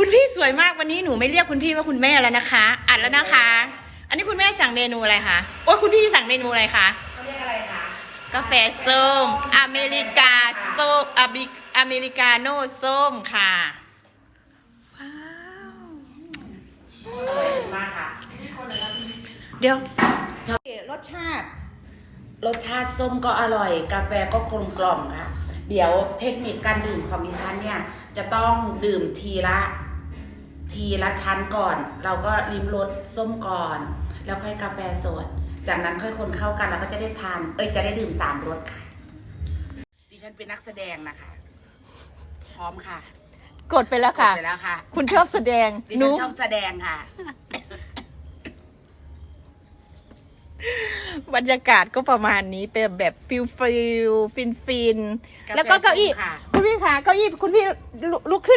คุณพี่สวยมากวันนี้หนูไม่เรียกคุณพี่ว่าคุณแม่แล้วนะคะอัดแล้วนะคะ อันนี้คุณแม่สั่งเมนูอะไรคะโอ้ยคุณพี่สั่งเมนูอะไรคะเขาเรียกอะไรคะกาแฟส้ม อเมริกาส้มอเมริอเมริกาโน่ส้มค่ะว้าวอร่อยมากค่ะ เดี๋ยวรสชาติ รสชาติส้มก็อร่อย กาแฟก็กลมกล่อมค่ะ เดี๋ยวเทคนิคการดื่มของดิฉันเนี่ย จะต้องดื่มทีละ ทีละชั้นก่อน เราก็ริมรสส้มก่อน แล้วค่อยกาแฟสด จากนั้นค่อยคนเข้ากันแล้วก็จะได้ทาน เอ้ยจะได้ดื่มสามรสค่ะ ดิฉันเป็นนักแสดงนะคะ พร้อมค่ะกดไปแล้วค่ะกดไปแล้วค่ะ คุณชอบแสดงดิหฉันูนชอบแสดงค่ะ บรรยากาศก็ประมาณนี้เป็นแบบฟิลฟิลฟินฟินกาแฟแล้วก็เก้าอี้ส้มค่ะ คุณพี่คะเก้าอี้คุณพี่ลุลุกขึ้น